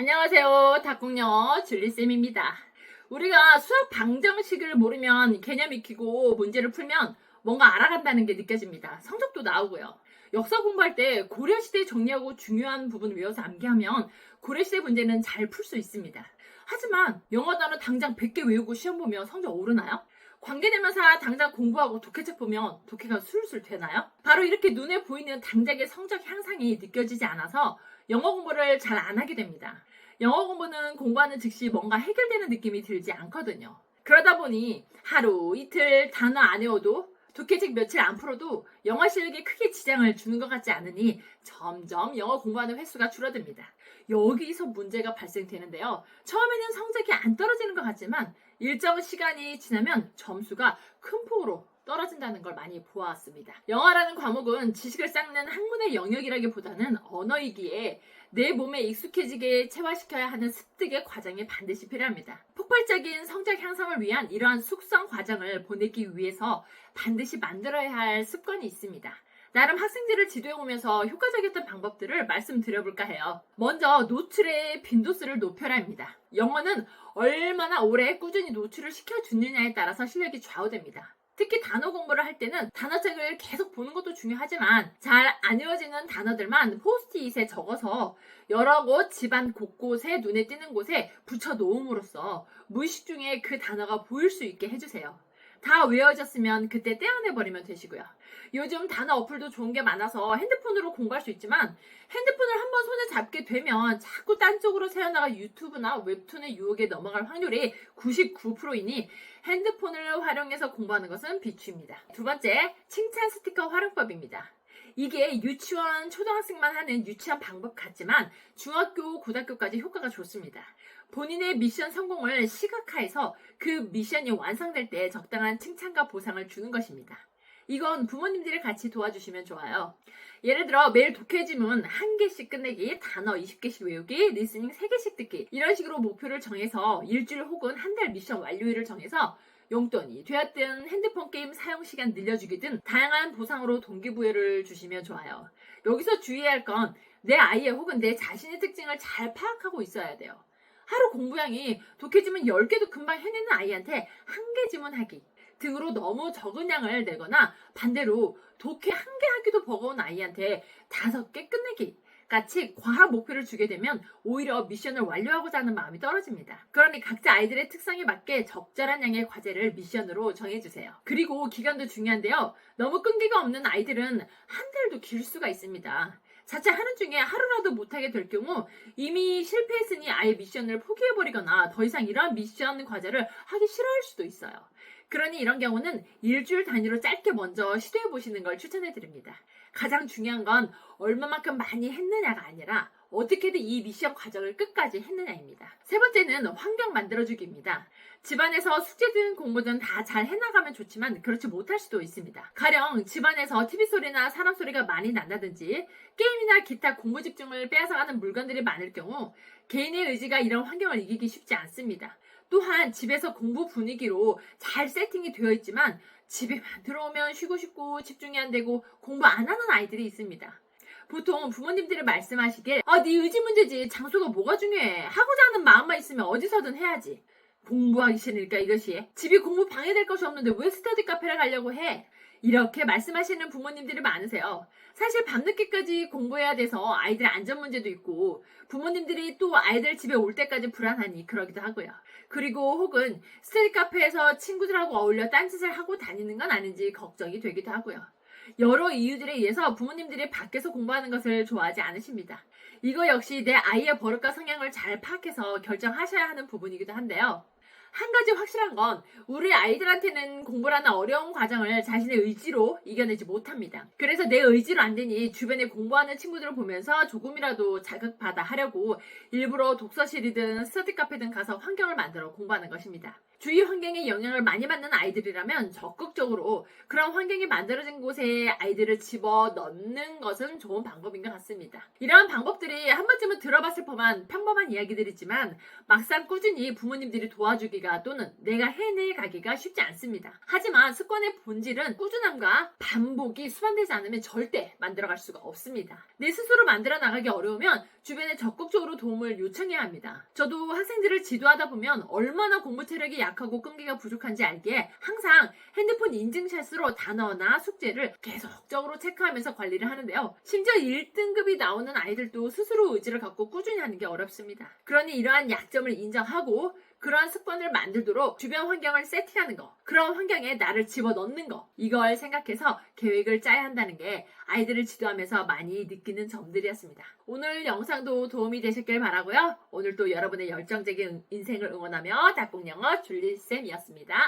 안녕하세요. 닭국영어 줄리쌤입니다. 우리가 수학 방정식을 모르면 개념 익히고 문제를 풀면 뭔가 알아간다는 게 느껴집니다. 성적도 나오고요. 역사 공부할 때 고려시대 정리하고 중요한 부분 외워서 암기하면 고려시대 문제는 잘 풀 수 있습니다. 하지만 영어 단어 당장 100개 외우고 시험 보면 성적 오르나요? 관계대명사 당장 공부하고 독해책 보면 독해가 술술 되나요? 바로 이렇게 눈에 보이는 당장의 성적 향상이 느껴지지 않아서 영어 공부를 잘 안 하게 됩니다. 영어 공부는 공부하는 즉시 뭔가 해결되는 느낌이 들지 않거든요. 그러다 보니 하루, 이틀 단어 안 외워도 독해책 며칠 안 풀어도 영어 실력에 크게 지장을 주는 것 같지 않으니 점점 영어 공부하는 횟수가 줄어듭니다. 여기서 문제가 발생되는데요. 처음에는 성적이 안 떨어지는 것 같지만 일정 시간이 지나면 점수가 큰 폭으로 떨어진다는 걸 많이 보아왔습니다. 영어라는 과목은 지식을 쌓는 학문의 영역이라기보다는 언어이기에 내 몸에 익숙해지게 체화시켜야 하는 습득의 과정이 반드시 필요합니다. 폭발적인 성적 향상을 위한 이러한 숙성 과정을 보내기 위해서 반드시 만들어야 할 습관이 있습니다. 나름 학생들을 지도해 오면서 효과적이었던 방법들을 말씀드려볼까 해요. 먼저 노출의 빈도수를 높여라입니다. 영어는 얼마나 오래 꾸준히 노출을 시켜주느냐에 따라서 실력이 좌우됩니다. 특히 단어 공부를 할 때는 단어책을 계속 보는 것도 중요하지만 잘 안 외워지는 단어들만 포스트잇에 적어서 여러 곳 집안 곳곳에 눈에 띄는 곳에 붙여 놓음으로써 무의식 중에 그 단어가 보일 수 있게 해주세요. 다 외워졌으면 그때 떼어내버리면 되시고요. 요즘 단어 어플도 좋은 게 많아서 핸드폰으로 공부할 수 있지만 핸드폰을 한번 손에 잡게 되면 자꾸 딴 쪽으로 새어나가 유튜브나 웹툰의 유혹에 넘어갈 확률이 99%이니 핸드폰을 활용해서 공부하는 것은 비추입니다. 두 번째, 칭찬 스티커 활용법입니다. 이게 유치원, 초등학생만 하는 유치한 방법 같지만 중학교, 고등학교까지 효과가 좋습니다. 본인의 미션 성공을 시각화해서 그 미션이 완성될 때 적당한 칭찬과 보상을 주는 것입니다. 이건 부모님들이 같이 도와주시면 좋아요. 예를 들어 매일 독해 지문 한 개씩 끝내기, 단어 20개씩 외우기, 리스닝 3개씩 듣기 이런 식으로 목표를 정해서 일주일 혹은 한 달 미션 완료일을 정해서 용돈이 되었든 핸드폰 게임 사용 시간 늘려주기든 다양한 보상으로 동기부여를 주시면 좋아요. 여기서 주의해야 할건 내 아이의 혹은 내 자신의 특징을 잘 파악하고 있어야 돼요. 하루 공부량이 독해 지문 10개도 금방 해내는 아이한테 한 개 지문하기 등으로 너무 적은 양을 내거나 반대로 독해 한 개 하기도 버거운 아이한테 다섯 개 끝내기 같이 과한 목표를 주게 되면 오히려 미션을 완료하고자 하는 마음이 떨어집니다. 그러니 각자 아이들의 특성에 맞게 적절한 양의 과제를 미션으로 정해주세요. 그리고 기간도 중요한데요. 너무 끈기가 없는 아이들은 한 달도 길 수가 있습니다. 자체 하는 중에 하루라도 못하게 될 경우 이미 실패했으니 아예 미션을 포기해버리거나 더 이상 이러한 미션 과제를 하기 싫어할 수도 있어요. 그러니 이런 경우는 일주일 단위로 짧게 먼저 시도해 보시는 걸 추천해 드립니다. 가장 중요한 건 얼마만큼 많이 했느냐가 아니라 어떻게든 이 미션 과정을 끝까지 했느냐입니다. 세 번째는 환경 만들어주기입니다. 집안에서 숙제든 공부든 다 잘 해나가면 좋지만 그렇지 못할 수도 있습니다. 가령 집안에서 TV 소리나 사람 소리가 많이 난다든지 게임이나 기타 공부 집중을 빼앗아가는 물건들이 많을 경우 개인의 의지가 이런 환경을 이기기 쉽지 않습니다. 또한 집에서 공부 분위기로 잘 세팅이 되어 있지만 집에만 들어오면 쉬고 싶고 집중이 안 되고 공부 안 하는 아이들이 있습니다. 보통 부모님들이 말씀하시길 아, 네 의지 문제지. 장소가 뭐가 중요해? 하고자 하는 마음만 있으면 어디서든 해야지. 공부하기 싫으니까 이것이. 집이 공부 방해될 것이 없는데 왜 스터디 카페를 가려고 해 이렇게 말씀하시는 부모님들이 많으세요. 사실 밤늦게까지 공부해야 돼서 아이들 안전 문제도 있고 부모님들이 또 아이들 집에 올 때까지 불안하니 그러기도 하고요. 그리고 혹은 스터디 카페에서 친구들하고 어울려 딴짓을 하고 다니는 건 아닌지 걱정이 되기도 하고요. 여러 이유들에 의해서 부모님들이 밖에서 공부하는 것을 좋아하지 않으십니다. 이거 역시 내 아이의 버릇과 성향을 잘 파악해서 결정하셔야 하는 부분이기도 한데요. 한 가지 확실한 건 우리 아이들한테는 공부라는 어려운 과정을 자신의 의지로 이겨내지 못합니다. 그래서 내 의지로 안 되니 주변에 공부하는 친구들을 보면서 조금이라도 자극받아 하려고 일부러 독서실이든 스터디 카페든 가서 환경을 만들어 공부하는 것입니다. 주위 환경에 영향을 많이 받는 아이들이라면 적극적으로 그런 환경이 만들어진 곳에 아이들을 집어 넣는 것은 좋은 방법인 것 같습니다. 이러한 방법들이 한 번쯤은 들어봤을 법한 평범한 이야기들이지만 막상 꾸준히 부모님들이 도와주기 이 루어지기가 또는 내가 해내 가기가 쉽지 않습니다. 하지만 습관의 본질은 꾸준함과 반복이 수반되지 않으면 절대 만들어갈 수가 없습니다. 내 스스로 만들어 나가기 어려우면 주변에 적극적으로 도움을 요청해야 합니다. 저도 학생들을 지도하다 보면 얼마나 공부 체력이 약하고 끈기가 부족한지 알기에 항상 핸드폰 인증샷으로 단어나 숙제를 계속적으로 체크하면서 관리를 하는데요. 심지어 1등급이 나오는 아이들도 스스로 의지를 갖고 꾸준히 하는 게 어렵습니다. 그러니 이러한 약점을 인정하고 그러한 습관을 만들도록 주변 환경을 세팅하는 거, 그런 환경에 나를 집어넣는 거, 이걸 생각해서 계획을 짜야 한다는 게 아이들을 지도하면서 많이 느끼는 점들이었습니다. 오늘 영상도 도움이 되셨길 바라고요. 오늘도 여러분의 열정적인 인생을 응원하며 닭공영어 줄리쌤이었습니다.